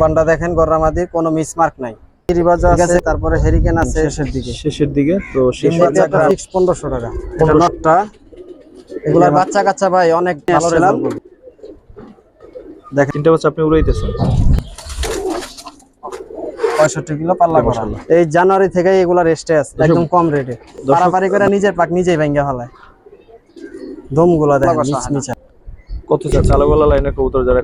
বান্ডা দেখেন গররামাদি কোনো মিসমার্ক নাই। আছে তারপরে হেরিকেন আছে। শেষের দিকে। শেষের দিকে তো টাকা। এটা নটটা। এগুলা বাচ্চা কাচ্চা ভাই অনেক ভালো দেখেন। তিনটা বাচ্চা আপনি উড়াইতেছেন? কিলো পাল্লা করা। এই জানুয়ারি থেকে এগুলা রেস্টে আছে একদম কম রেটে পারাপারি করে নিজের পাক নিজেই ভাঙ্গা ফেলায়। দমগুলো দেখেন মিচমিচা কত চা চালাগোলা লাইনের কবুতর যারা।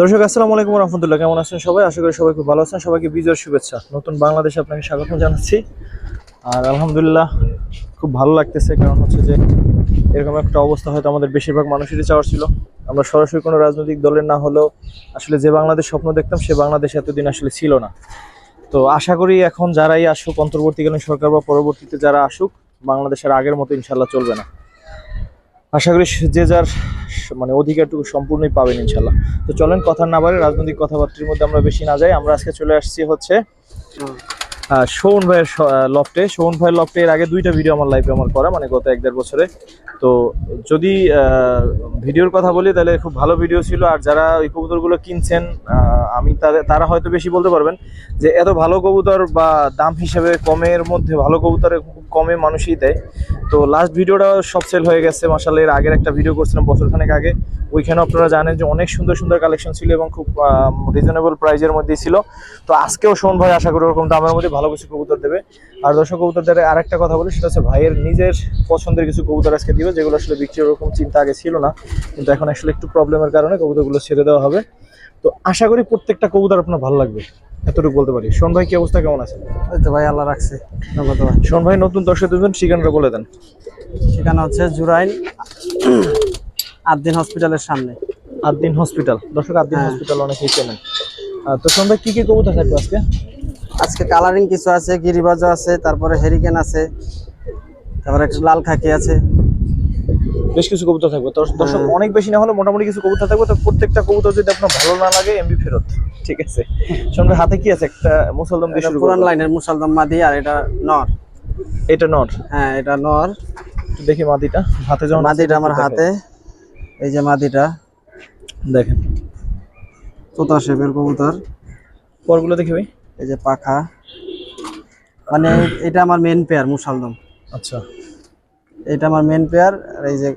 দর্শক, আসসালামু আলাইকুম রহমতুল্লাহ। কেমন আছেন সবাই? আশা করি সবাই খুব ভালো আছেন। সবাইকে বিজয়ের শুভেচ্ছা। নতুন বাংলাদেশে আপনাকে স্বাগত জানাচ্ছি। আর আলহামদুলিল্লাহ, খুব ভালো লাগতেছে। কারণ হচ্ছে যে, এরকম একটা অবস্থা হয়তো আমাদের বেশিরভাগ মানুষেরই চাওয়ার ছিল। আমরা সরাসরি কোনো রাজনৈতিক দলের না হলেও আসলে যে বাংলাদেশ স্বপ্ন দেখতাম, সে বাংলাদেশ এতদিন আসলে ছিল না। তো আশা করি এখন যারাই আসুক, অন্তর্বর্তীকালীন সরকার বা পরবর্তীতে যারা আসুক, বাংলাদেশের আগের মতো ইনশাল্লাহ চলবে না। আশা করি যে যার মানে অধিকারটুকু সম্পূর্ণই পাবেন ইনশাল্লাহ তো চলেন কথা না বাড়ে রাজনৈতিক কথাবার্তার মধ্যে আমরা বেশি না যাই। আমরা আজকে চলে আসছি হচ্ছে শোভন ভাইয়ের লফটে শোভন ভাইয়ের লফটে এর আগে দুইটা ভিডিও আমার লাইফে আমার করা মানে গত এক দেড় বছরে। তো যদি ভিডিওর কথা বলি তাহলে খুব ভালো ভিডিও ছিল। আর যারা ওই কবুতরগুলো কিনছেন আমি তারা হয়তো বেশি বলতে পারবেন যে এত ভালো কবুতর বা দাম হিসেবে কমের মধ্যে ভালো কবুতর খুব কমে মানুষই দেয়। তো লাস্ট ভিডিওটা সব সেল হয়ে গেছে। মাসাল্লাহ এর আগের একটা ভিডিও করছিলাম বছরখানেক আগে। ওইখানে আপনারা জানেন যে অনেক সুন্দর সুন্দর কালেকশন ছিল এবং খুব রিজনেবল প্রাইজের মধ্যেই ছিল। তো আজকেও শোন ভাই আশা করি ওরকম দামের মধ্যে ভালো কিছু কবুতর দেবে। আর দর্শক কবুতরদের আর একটা কথা বলি, সেটা হচ্ছে ভাইয়ের নিজের পছন্দের কিছু কবুতর আজকে দিবে, যেগুলো আসলে বিক্রির ওরকম চিন্তা আগে ছিল না। কিন্তু এখন আসলে একটু প্রবলেমের কারণে কবুতরগুলো ছেড়ে দেওয়া হবে। তো আশা করি প্রত্যেকটা কবুতর আপনার ভালো লাগবে। এতটুকু বলতে পারি। শোন ভাই কি অবস্থা? কেমন আছে তো ভাই আল্লাহ রাখছে। ধন্যবাদ। ভাই শোন ভাই নতুন দর্শক দুজন ঠিকানাটা বলে দেন। সেখানে হচ্ছে জুরাইন আটদিন হসপিটালের সামনে। আদ্দিন হসপিটাল। দর্শক আদ্দিন হ্যাঁ। হসপিটাল অনেকেই চেনেন। তো শোন ভাই কি কি কবুতর থাকবে আজকে? আজকে কালারিং কিছু আছে গিরিবাজও আছে তারপরে হেরিকেন আছে তারপরে একটা লাল খাকি আছে। বেশ কিছু কবুতর থাকবে। তো দর্শক। অনেক বেশি না হলে মোটামুটি কিছু কবুতর থাকবে। তো প্রত্যেকটা কবুতর যদি আপনার ভালো না লাগে এমবি ফেরত। ঠিক আছে? সঙ্গে হাতে কি আছে? একটা মুসলদম দিয়ে শুরু পুরান লাইনের মুসালদম মাদি আর এটা নর। এটা নর? হ্যাঁ এটা নর। দেখি মাদিটা। হাতে যখন মাদিটা আমার হাতে। এই যে মাদিটা। দেখেন। তোতা শেপের কবুতর। পরগুলো দেখি ভাই। এই যে পাখা। মানে এটা আমার মেন পেয়ার মুসালদম। আচ্ছা। এটা আমার মেন পেয়ার আর এই যে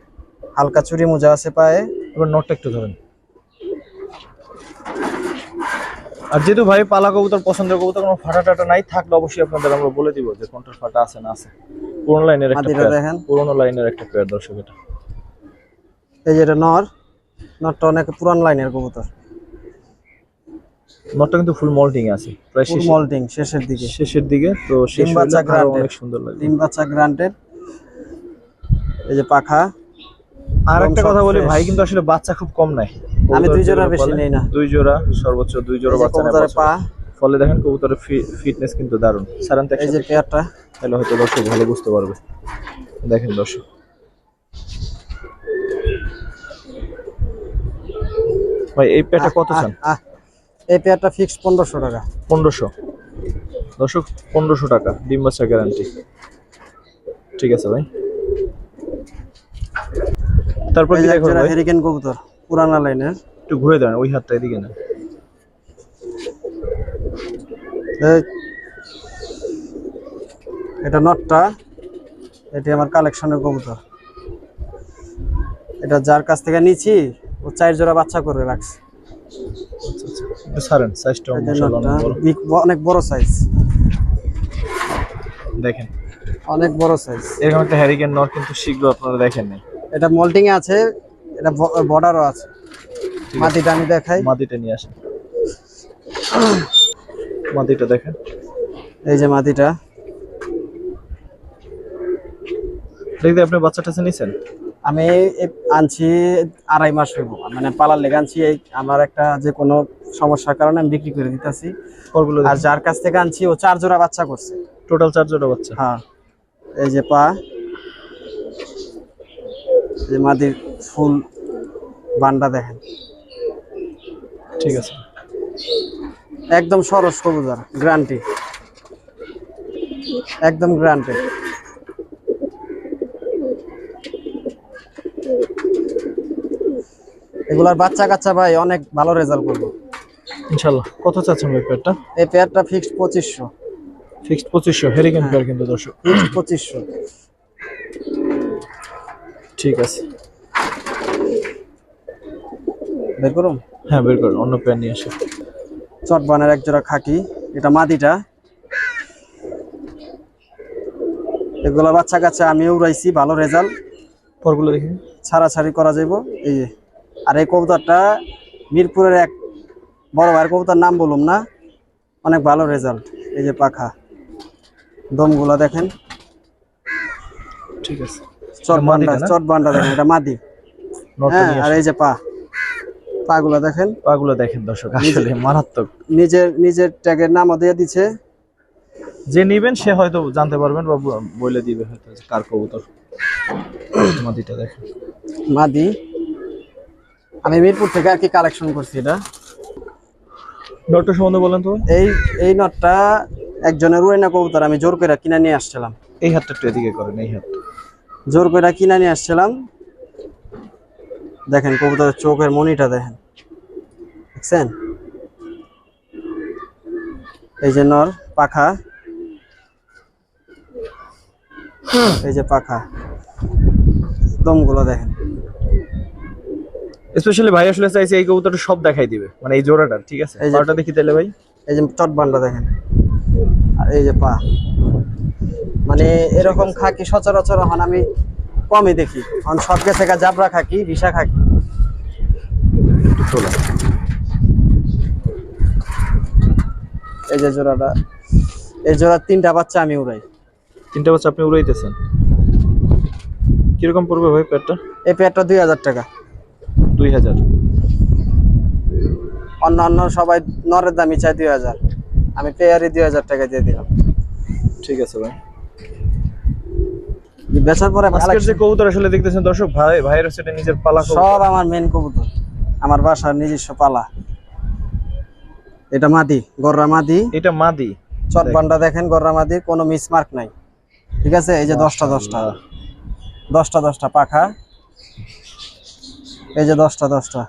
হালকা চুরি মোজা আছে পায়ে। এবার নটটা একটু ধরেন। আর যেহেতু ভাই পালা কবুতর পছন্দের কবুতর কোনো ফাটা টাটা নাই থাকলে অবশ্যই আপনাদের আমরা বলে দিব যে কোনটার ফাটা আছে না আছে। পুরোনো লাইনের একটা দেখেন। পুরোনো লাইনের একটা পেয়ার দর্শক এটা। এই যে এটা নর নরটা অনেক পুরান লাইনের কবুতর। নটটা কিন্তু ফুল মল্টিং আছে প্রায় ফুল শেষে- মল্টিং শেষের দিকে। শেষের দিকে তো শেষ বাচ্চা granted। অনেক সুন্দর লাগে ডিম বাচ্চা গ্রান্টেড এই যে পাখা। আর একটা কথা বলি ভাই কিন্তু আসলে বাচ্চা খুব কম নাই। আমি দুই জোড়া বেশি নেই না। দুই জোড়া সর্বোচ্চ দুই জোড়া বাচ্চা কবুতরের পা। ফলে দেখেন কবুতরের ফিটনেস কিন্তু দারুণ। সাধারণত এই যে পেয়ারটা। তাহলে হয়তো দর্শক ভালো বুঝতে পারবে। দেখেন দর্শক। ভাই এই পেটা কত চান? এই পেয়ারটা ফিক্স পনেরোশো টাকা। পনেরোশো। দর্শক পনেরোশো টাকা ডিম বাচ্চা গ্যারান্টি ঠিক আছে ভাই। তারপর কি দেখো ভাই হেরিকেন কবুতর পুরানা লাইনের একটু ঘুরে দেন ওই হাতটা এদিকে না এটা নটটা এটি আমার কালেকশনের কবুতর। এটা যার কাছ থেকে নিছি ও চার জোড়া বাচ্চা করে রাখছে। আচ্ছা আচ্ছা ছাড়েন সাইজটা অনেক বড়। সাইজ দেখেন। অনেক বড় সাইজ এরকম একটা হ্যারিকেন নট কিন্তু শীঘ্র আপনারা দেখেন নাই। এটা মল্টিং এ আছে এটা বর্ডারও আছে। মাটিটা আমি দেখাই। মাটিটা নিয়ে আসেন। মাদিটা দেখেন। এই যে মাটিটা। দেখতে আপনি বাচ্চা টাচ্চা নিছেন? আমি আনছি আড়াই মাস হইব। মানে পালার লেগে আনছি এই আমার একটা যে কোনো সমস্যার কারণে আমি বিক্রি করে দিতেছি। আর যার কাছ থেকে আনছি ও চার জোড়া বাচ্চা করছে। টোটাল চার জোড়া বাচ্চা। হ্যাঁ। এই যে পা। যে মাদির ফুল বান্ডা দেখেন। ঠিক আছে। একদম সরস কবুতর গ্রান্টি। একদম গ্রান্টি। এগুলার বাচ্চা কাচ্চা ভাই অনেক ভালো রেজাল্ট করব। ইনশাল্লাহ কত চাচ্ছেন ভাই পেয়ারটা এই পেয়ারটা ফিক্সড পঁচিশশো। ফিক্সড পঁচিশশো হেরিকেন পেয়ার কিন্তু দর্শক। পঁচিশশো। ঠিক আছে। বের করুন হ্যাঁ বের করুন অন্য পেয়ার নিয়ে আসো চটবানের এক জোড়া খাকি এটা মাদিটা এগুলো বাচ্চা কাচ্চা আমি উড়াইছি ভালো রেজাল্ট। পরগুলো দেখি। ছাড়াছাড়ি করা যাইব এই যে। আর এই কবুতরটা মিরপুরের এক বড় ভাইয়ের কবুতর নাম বলুম না অনেক ভালো রেজাল্ট এই যে পাখা। দমগুলা দেখেন। ঠিক আছে। চট বান্ডা মাদিটা চট বান্ডা দেখেন এটা মাদি হ্যাঁ আর এই যে পা। পাগুলা দেখেন। পাগুলো দেখেন দর্শক আসলে মারাত্মক। নিজের নিজের ট্যাগের নামও দিয়ে দিছে। যে নিবেন সে হয়তো জানতে পারবেন বা বলে দিবে হয়তো কার কবুতর। মাদিটা দেখেন। মাদি আমি মিরপুর থেকে আর কি কালেকশন করছি এটা। ডক্টর সম্বন্ধে বলেন তো। এই এই নটটা একজনের রুইনা কবুতর আমি জোর করে কিনে নিয়ে আসছিলাম। এই হাতটা একটু এদিকে করেন এই হাত জোর করে কিনে নিয়ে আসছিলাম। দেখেন কবুতরের চোখের মনিটা দেখেন। দেখছেন? এই যে নর পাখা। এই যে পাখা। দমগুলো দেখেন। স্পেশালি ভাই আসলে চাইছে এই কবুতরটা সব দেখাই দিবে। মানে এই জোড়াটা ঠিক আছে? এই যে- দেখি তাহলে ভাই। এই যে চটবান্ডা দেখেন। আর এই যে পা। মানে এরকম খাকি সচরাচর এখন আমি কমই দেখি। এখন সব গেছে জাবরা খাকি ভিসা খাকি। তোলা। এই যে জোড়াটা এই জোড়া তিনটা বাচ্চা আমি উড়াই। তিনটা বাচ্চা আপনি উড়াইতেছেন? কীরকম পড়বে ভাই পেটটা? এই পেয়ারটা দুই হাজার টাকা। দুই হাজার। অন্য অন্য সবাই নরের দামই চাই দুই হাজার। আমি পেয়ারই দুই হাজার টাকা দিয়ে দিলাম। ঠিক আছে ভাই। বেচার পরে আজকের যে কবুতর আসলে দেখতেছেন দর্শক ভাই ভাইয়ের সেটা নিজের পালা সব আমার মেন কবুতর। আমার বাসার নিজস্ব পালা। এটা মাদি গররা মাদি। এটা মাদি। চট বান্ডা দেখেন গররা মাদি কোনো মিসমার্ক নাই। ঠিক আছে? এই যে দশটা দশটা। দশটা দশটা পাখা। এই যে দশটা দশটা।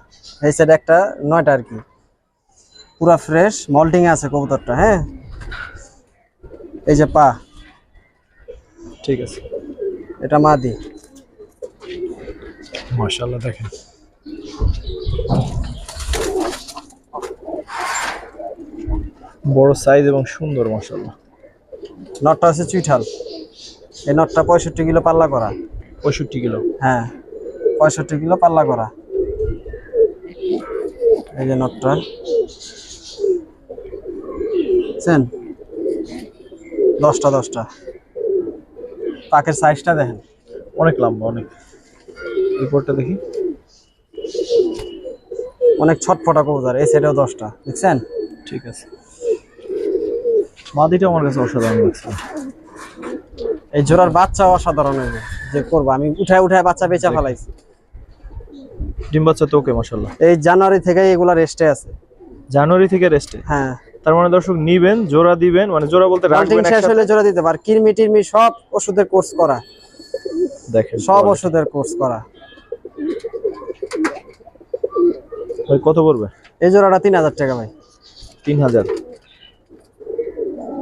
এই সাইড একটা নয়টা আর কি। পুরা ফ্রেশ মল্টিং আছে কবুতরটা হ্যাঁ? এই যে পা। ঠিক আছে। এটা মাদি। মাশাআল্লাহ দেখেন। বড় সাইজ এবং সুন্দর মাশাআল্লাহ। নটটা আছে চুইঠাল। এই নটটা পঁয়ষট্টি কিলো পাল্লা করা। পঁয়ষট্টি কিলো? হ্যাঁ পঁয়ষট্টি কিলো পাল্লা করা। এই যে নটটা। বুঝছেন দশটা দশটা। পাকের সাইজটা দেখেন। অনেক লম্বা অনেক। রিপোর্টটা দেখি। অনেক ছটফটা কবুতর এই সাইডেও দশটা দেখছেন? ঠিক আছে। মাদিটা আমার কাছে অসাধারণ লাগছে। এই জোড়ার বাচ্চা অসাধারণ যে করব। আমি উঠায় উঠায় বাচ্চা বেচা ফেলাইছি। ডিম বাচ্চা তো ওকে মাশাআল্লাহ। এই জানুয়ারি থেকে এগুলা রেস্টে আছে। জানুয়ারি থেকে রেস্টে হ্যাঁ। তার মানে দর্শক নিবেন জোড়া দিবেন মানে জোড়া বলতে রাখবেন শেষ হলে জোড়া দিতে পার। কিরমি টিরমি সব ওষুধের কোর্স করা। দেখেন সব ওষুধের কোর্স করা। ভাই কত পড়বে? এই জোড়াটা তিন হাজার টাকা ভাই। তিন হাজার।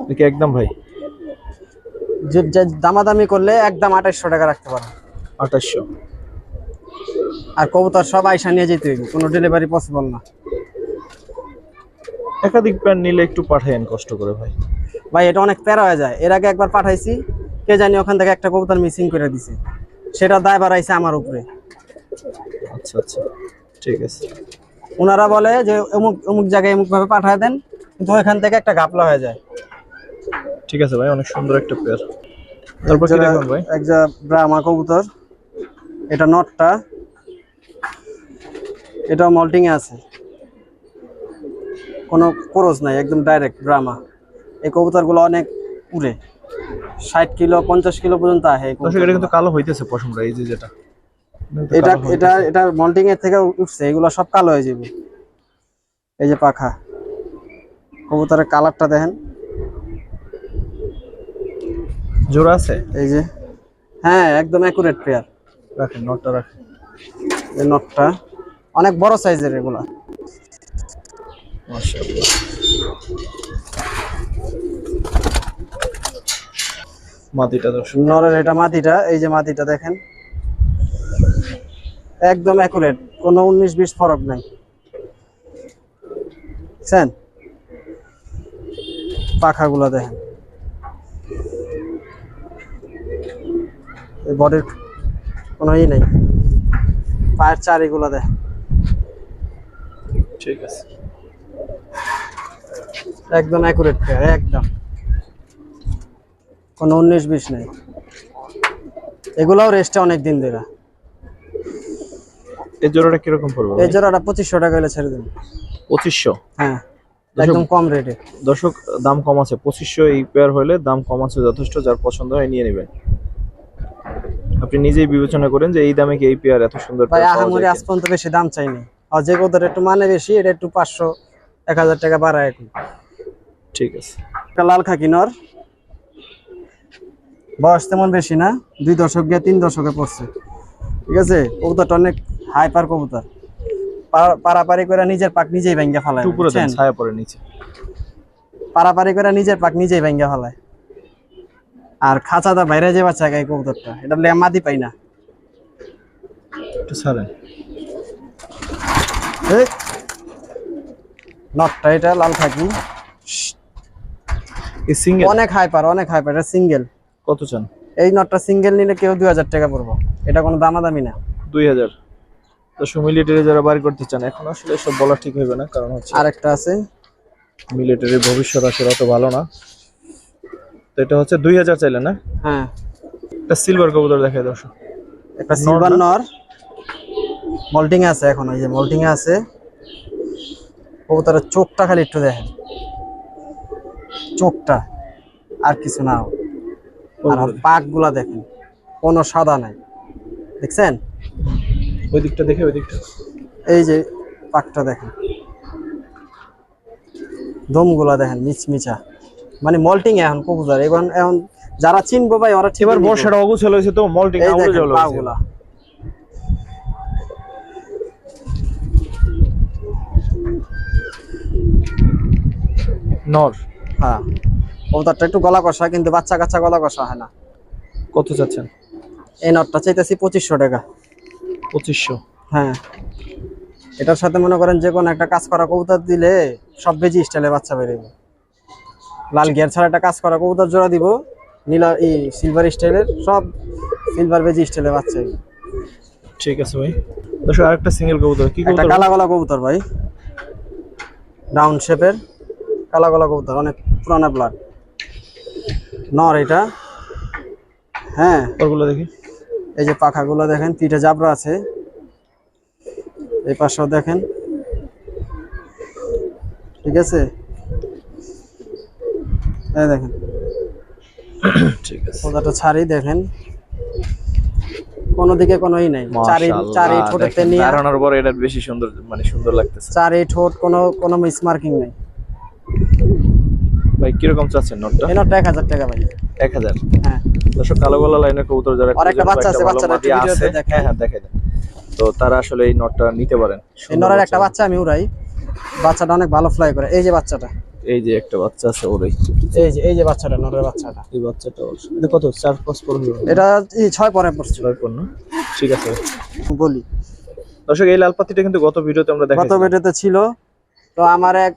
দেখি একদম ভাই? যে দামাদামি করলে একদম আঠাইশশো টাকা রাখতে পারো। আঠাশশো আর কবুতর সব আইসা নিয়ে যেতে হইবে। কোনো ডেলিভারি পসিবল না। একাধিক প্যান্ট নিলে একটু পাঠায়েন কষ্ট করে ভাই। ভাই এটা অনেক প্যারা হয়ে যায়। এর আগে একবার পাঠাইছি কে জানি ওখান থেকে একটা কবুতর মিসিং করে দিছে। সেটা দায় বাড়াইছে আমার উপরে। আচ্ছা আচ্ছা। ঠিক আছে। ওনারা বলে যে অমুক অমুক জায়গায় অমুক ভাবে পাঠায় দেন কিন্তু ওইখান থেকে একটা গাপলা হয়ে যায়। ঠিক আছে ভাই অনেক সুন্দর একটা পেয়ার তারপর কি দেখুন ভাই? একটা ব্রাহ্মা কবুতর। এটা নটটা। এটা মল্টিং এ আছে। কোনো কোরস নাই একদম ডাইরেক্ট ব্রাহ্মা এই কবুতরগুলো অনেক উড়ে। ষাট কিলো পঞ্চাশ কিলো পর্যন্ত আহে এটা কিন্তু কালো হইতেছে পশমটা এই যে যেটা। এটা এটা এটা মল্টিং এর থেকে উঠছে এগুলো সব কালো হয়ে যাবে। এই যে পাখা। কবুতরের কালারটা দেখেন। জোড়া আছে? এই যে। হ্যাঁ একদম অ্যাকুরেট পেয়ার রাখেন নটটা রাখেন। এই নটটা অনেক বড় সাইজের এগুলা। মাটিটা দর্শক নরের এটা মাটিটা এই যে মাটিটা দেখেন। একদম অ্যাকুরেট কোনো উনিশ বিশ ফরক নাই। বুঝছেন? পাখাগুলো দেখেন। এই বডির কোনো ই নেই। পায়ের চারিগুলো দেখেন। ঠিক আছে। একদম অ্যাকুরেট পেয়ার একদম। কোনো উনিশ বিশ নেই। এগুলাও রেস্টে অনেক দিন ধরে। এই জোড়াটা কীরকম পড়বে এই জোড়াটা পঁচিশশো টাকা হলে ছেড়ে দিন। পঁচিশশো? হ্যাঁ একদম কম রেটে দর্শক দাম কম আছে। পঁচিশশো এই পেয়ার হলে দাম কম আছে যথেষ্ট যার পছন্দ হয় নিয়ে নেবেন। আপনি নিজেই বিবেচনা করেন যে এই দামে কি এই পেয়ার এত সুন্দর ভাই আহামরি আজ পর্যন্ত বেশি দাম চাইনি। আর যে কোথাও একটু মানে বেশি এটা একটু পাঁচশো এক হাজার টাকা বাড়ায় এখন? ঠিক আছে। একটা লাল খাকি নর বয়স তেমন বেশি না দুই দশক গিয়ে তিন দশকে পড়ছে। ঠিক আছে? কবুতরটা অনেক হাইপার কবুতর। পারাপারি করে নিজের পাক নিজেই ভেঙ্গে ফেলায় উপরে ছায়া পড়ে নিচে। পারাপারি করে নিজের পাক নিজেই ভেঙ্গে ফেলায়। আর খাঁচাটা বাইরে যে বাচ্চা গায়ে কবুতরটা এটা লে মাদি পাই না। একটু ছাড়েন। নটটা এটা লাল খাকি। এই সিঙ্গেল অনেক হাইপার অনেক হাইপার এটা সিঙ্গেল কত চান? এই নটটা সিঙ্গেল নিলে কেউ দুই হাজার টাকা পড়ব। এটা কোনো দামাদামি না। দুই হাজার। দর্শক মিলিটারি যারা বাড়ি করতে চান এখন আসলে এসব বলা ঠিক হবে না কারণ হচ্ছে আরেকটা আছে। মিলিটারির ভবিষ্যৎ আসলে অত ভালো না। তো এটা হচ্ছে দুই হাজার চাইলে না? হ্যাঁ। এটা সিলভার কবুতর দেখায় দর্শক একটা সিলভার নর। মল্টিং আছে এখন ওই যে মল্টিং আছে। কবুতরের চোখটা খালি একটু দেখেন। চোখটা আর কিছু না আর পাকগুলা দেখেন কোনো সাদা নাই। দেখছেন? ওই দিকটা দেখে ওই দিকটা। এই যে পাকটা দেখেন। দমগুলা দেখেন মিচমিচা। মানে মল্টিং এখন কবুতর। এখন এখন যারা চিনবো ভাই ওরা ঠিক এবার বর্ষাটা অগুছল হয়েছে তো মল্টিং জল পাগুলা। নর। হ্যাঁ। কবুতরটা একটু গলা কষা কিন্তু বাচ্চা কাচ্চা গলা কষা হয় না। কত চাচ্ছেন? এই নটটা চাইতেছি পঁচিশশো টাকা। পঁচিশশো। হ্যাঁ। এটার সাথে মনে করেন যে কোনো একটা কাজ করা কবুতর দিলে সব বেজি স্টাইলে বাচ্চা বেরোবে লাল গিয়ার ছাড়া একটা কাজ করা কবুতর জোড়া দিব নীলা এই সিলভার স্টাইলের সব সিলভার বেজি স্টাইলের বাচ্চা ঠিক আছে ভাই। দর্শক আরেকটা সিঙ্গেল কবুতর। কি কবুতর? কালা গলা কবুতর ভাই। রাউন্ড শেপের কালা গলা কবুতর অনেক পুরানা ব্লাড নর এটা। হ্যাঁ। ওগুলো দেখি। এই যে পাখাগুলো দেখেন পিঠে জাবরা আছে। এই পাশেও দেখেন। ঠিক আছে? এই দেখেন। ঠিক আছে। ছাড়ি দেখেন। কোনো দিকে কোনো ই নাই। চারি চারি ঠোঁটেতে নিয়ে পর এটা বেশি সুন্দর মানে সুন্দর লাগতেছে। চারি ঠোঁট কোনো কোনো মিস মার্কিং নেই। ভাই কীরকম চাচ্ছেন নটটা? এই নটটা এক হাজার টাকা ভাই। এক হাজার? হ্যাঁ। দর্শক কালো গলা লাইনের কবুতর যারা আর একটা বাচ্চা আছে, বাচ্চাটা একটু ভিডিওতে দেখেন। হ্যাঁ হ্যাঁ দেখে দেন। তো তারা আসলে এই নটটা নিতে পারেন। এই নরের একটা বাচ্চা। আমি উড়াই। বাচ্চাটা অনেক ভালো ফ্লাই করে। এই যে বাচ্চাটা। এই যে একটা বাচ্চা আছে ওরই। এই যে এই যে বাচ্চাটা নরের বাচ্চাটা। এই বাচ্চাটা। এটা কত? চার পাঁচ পর এটা এই ছয় পরে পড়ছে ছয় পর না ঠিক আছে। বলি। দর্শক এই লাল পাতিটা কিন্তু গত ভিডিওতে আমরা গত ভিডিওতে ছিল। তো আমার এক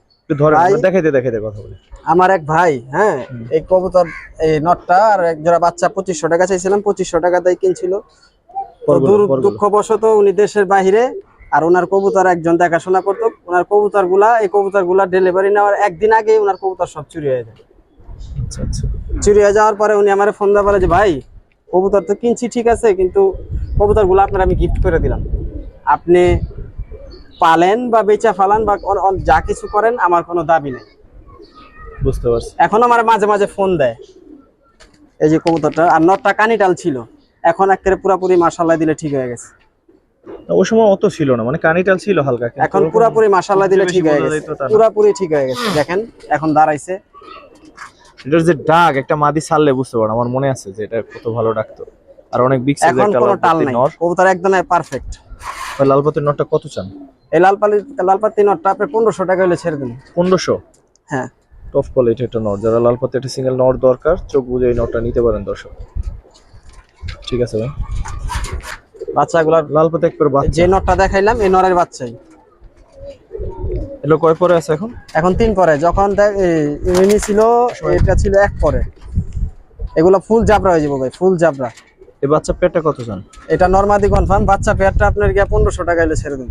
আমার এক ভাই হ্যাঁ এই কবুতর এই নটটা আর এক জোড়া বাচ্চা পঁচিশশো টাকা চাইছিলাম পঁচিশশো টাকা দিয়ে কিনছিল। তো পরগুলো, দূর পরগুলো। দুঃখবশত উনি দেশের বাহিরে আর ওনার কবুতর একজন দেখাশোনা করতো। ওনার কবুতরগুলা এই কবুতরগুলা ডেলিভারি নেওয়ার একদিন আগে ওনার কবুতর সব চুরি হয়ে যায়। আচ্ছা আচ্ছা। চুরি হয়ে যাওয়ার পরে উনি আমার ফোন দেওয়া বলে যে ভাই কবুতর তো কিনছি ঠিক আছে কিন্তু কবুতরগুলো আপনার আমি গিফট করে দিলাম। আপনি পালেন বা বেচা ফালান বা যা কিছু করেন আমার কোনো দাবি নেই। বুঝতে পারছি। এখন আমার মাঝে মাঝে ফোন দেয়। এই যে কবুতরটা আর নটটা কানিটাল ছিল। এখন একেবারে পুরাপুরি দিলে ঠিক হয়ে গেছে। ওই সময় অত ছিল না মানে কানিটাল ছিল হালকা এখন পুরাপুরি মাসাল্লাহ দিলে ঠিক হয়ে গেছে। পুরাপুরি ঠিক হয়ে গেছে। দেখেন এখন দাঁড়াইছে। এটার যে ডাক একটা মাদি ছাড়লে বুঝতে পারো আমার মনে আছে যে এটা কত ভালো ডাকতো। আর অনেক বিগ সাইজের এখন একটা কোনো টাল পাতি নাই। নর কবুতর একদম পারফেক্ট লাল পাতির নটটা কত চান? এই লাল পালি লাল পাতি নটটা আপনি পনেরোশো টাকা হলে ছেড়ে দিন। পনেরোশো? হ্যাঁ। টপ কোয়ালিটি একটা নট। যারা লাল পাতি একটা সিঙ্গেল নট দরকার চোখ বুঝে এই নটটা নিতে পারেন দর্শক। ঠিক আছে ভাই। বাচ্চাগুলার লাল পাতি একবার বাচ্চা। যে নটটা দেখাইলাম এই নরের বাচ্চাই। এগুলো কয় পরে আছে এখন? এখন তিন পরে। যখন এই ছিল এটা ছিল এক পরে। এগুলো ফুল জাবরা হয়ে যাব ভাই ফুল জাবরা। এই বাচ্চা পেটটা কত চান এটা নর্মাদি কনফার্ম বাচ্চা পেয়ারটা আপনার গিয়ে পনেরোশো টাকা এলে ছেড়ে দিন।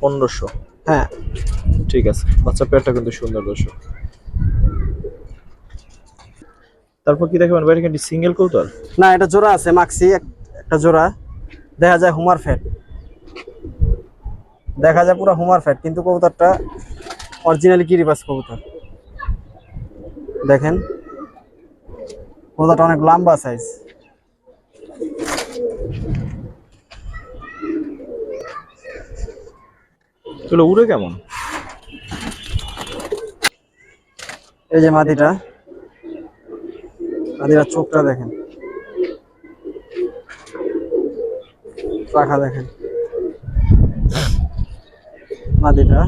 পনেরোশো? হ্যাঁ। ঠিক আছে বাচ্চা পেটটা কিন্তু সুন্দর দর্শক। তারপর কি দেখবেন বাইরে কিন্তু সিঙ্গেল কৌতল না এটা জোড়া আছে মাক্সি একটা জোড়া। দেখা যায় হুমার ফ্যাট দেখা যায় পুরো হুমার ফ্যাট কিন্তু কবুতরটা অরিজিনালি কিরিবাস কবুতর দেখেন। কবুতরটা অনেক লম্বা সাইজ এগুলো উড়ে কেমন? এই যে মাদিটা মাদিটার চোখটা দেখেন। পাখা দেখেন। মাদিটা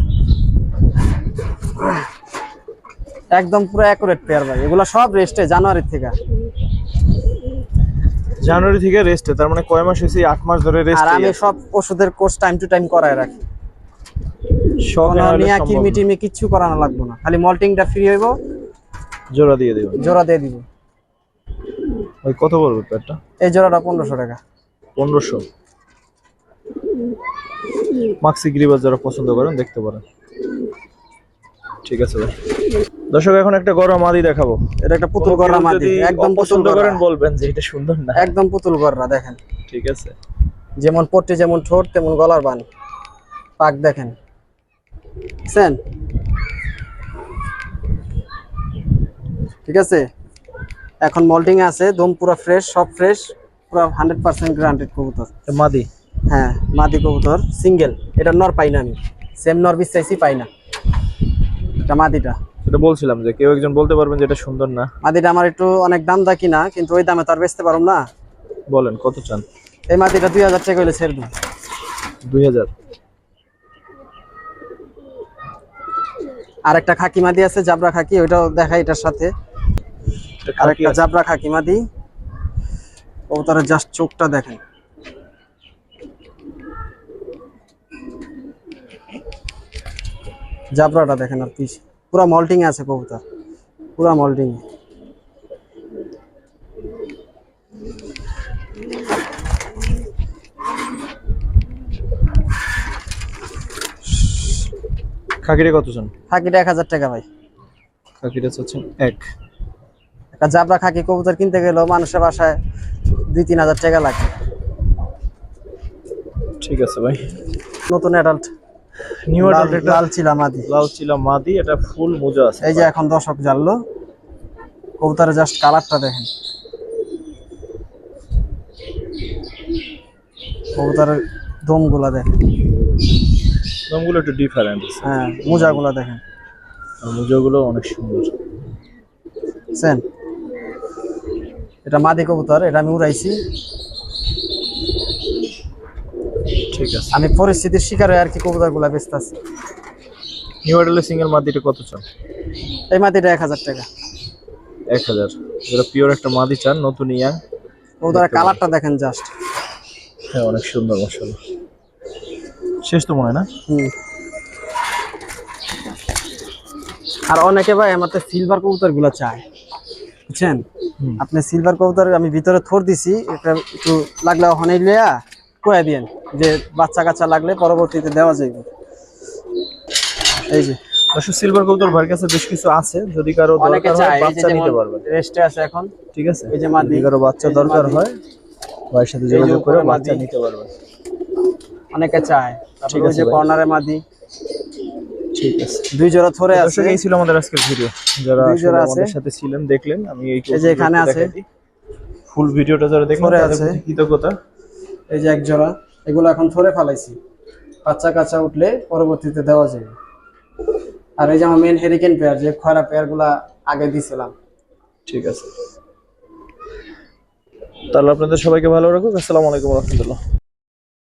একদম পুরো অ্যাকুরেট পেয়ার ভাই। এগুলো সব রেস্টে জানুয়ারির থেকে। জানুয়ারি থেকে রেস্টে তার মানে কয় মাস হয়েছে? আট মাস ধরে আর রেস্ট আমি সব ওষুধের কোর্স টাইম টু টাইম করায় রাখি। কোনো নিয়া কিরমি টিমি কিচ্ছু করানো লাগবে না। খালি মল্টিংটা ফ্রি হইব জোড়া দিয়ে দেবেন। জোড়া দিয়ে দিব। ওই কত পড়বে এই জোড়াটা পনেরোশো টাকা। পনেরোশো। মাক্সি গ্রিবাস যারা পছন্দ করেন দেখতে পারেন। ঠিক আছে ভাই। দর্শক এখন একটা গরম আদি দেখাবো। এটা একটা পুতুল মাদি যদি একদম পছন্দ করেন বলবেন যে এটা সুন্দর না। একদম পুতুল গররা দেখেন। ঠিক আছে। যেমন পট্টি যেমন ঠোঁট তেমন গলার বান। পাক দেখেন। বুঝছেন ঠিক আছে? এখন মল্টিং আছে দম পুরো ফ্রেশ সব ফ্রেশ পুরো হান্ড্রেড পার্সেন্ট গ্রান্টেড কবুতর। মাদি? হ্যাঁ মাদি কবুতর সিঙ্গেল এটা নর পাই না আমি। সেম নর বিশ্বাসই পাই না। এটা মাদিটা। সেটা বলছিলাম যে কেউ একজন বলতে পারবেন যে এটা সুন্দর না। মাদিটা আমার একটু অনেক দাম দা কিনা কিন্তু ওই দামে তো আর বেচতে পারব না। বলেন কত চান? এই মাদিটা দুই হাজার টাকা হলে ছেড়ে দিন। দুই হাজার। আর একটা খাকিমাদি আছে জাবরা খাকি ওইটাও দেখা এটার সাথে। আর একটা জাবরা খাকিমাদি। কবুতরের জাস্ট চোখটা দেখেন। জাবরাটা দেখেন আর কি। পুরা মল্টিং আছে কবুতর। পুরা মল্টিং খাকিরে কত চান খাকিটা এক হাজার টাকা ভাই। খাকিরে চাচ্ছেন এক। একটা জাবরা খাকি কবুতর কিনতে গেলেও মানুষের বাসায় দুই তিন হাজার টাকা লাগে। ঠিক আছে ভাই। নতুন অ্যাডাল্ট নিউ অ্যাডাল্ট এটা? লাল চিলা মাদি। লাল চিলা মাদি এটা ফুল মোজা আছে এই যে এখন দর্শক জানলো কবুতরের জাস্ট কালারটা দেখেন। কবুতরের দমগুলা দেখেন। নামগুলো একটু ডিফারেন্ট হ্যাঁ মোজাগুলা দেখেন। মোজাগুলো অনেক সুন্দর। বুঝছেন এটা মাদি কবুতর এটা আমি উড়াইছি। ঠিক আছে। আমি পরিস্থিতির শিকার হয়ে আর কি কবুতরগুলা বেচতেছি নিউ অ্যাডাল্টের সিঙ্গেল মাদিটা কত চান? এই মাদিটা এক হাজার টাকা। এক হাজার। যেটা পিওর একটা মাদি চান নতুন ইয়াং। কবুতরের কালারটা দেখেন জাস্ট হ্যাঁ অনেক সুন্দর মশালা শেষ তো মনে হয় না? আর অনেকে ভাই আমার তো সিলভার কবুতরগুলো চায়। বুঝছেন? আপনি সিলভার কবুতর আমি ভিতরে থর দিছি এটা একটু লাগলে ওখানে লিয়া কয়ে দিয়েন যে বাচ্চা কাচ্চা লাগলে পরবর্তীতে দেওয়া যাবে এই যে। দর্শক সিলভার কবুতর ভাইয়ের কাছে বেশ কিছু আছে যদি কারও দরকার হয় বাচ্চা নিতে পারবেন রেস্টে আছে এখন। ঠিক আছে? এই যে মাদি, কারও বাচ্চা দরকার হয় ভাইয়ের সাথে যোগাযোগ করে বাচ্চা নিতে পারবেন অনেকে চায়। ঠিক আছে কর্নারে মাদি। ঠিক আছে। দুই জোড়া থরে আছে। এই ছিল আমাদের আজকের ভিডিও। যারা। আমাদের সাথে ছিলেন দেখলেন আমি এই এই যে এখানে আছে। ফুল ভিডিওটা যারা দেখলেন তাদের আছে। কৃতজ্ঞতা। এই যে এক জোড়া। এগুলো এখন থরে ফালাইছি। উঠলে পরবর্তীতে দেওয়া যাবে। আর এই যে আমার মেন হেরিকেন পেয়ার যে খয়রা পেয়ারগুলা আগে দিছিলাম। ঠিক আছে। তাহলে আপনাদের সবাইকে ভালো রাখুক। আসসালামু আলাইকুম রহমতুল্লাহ।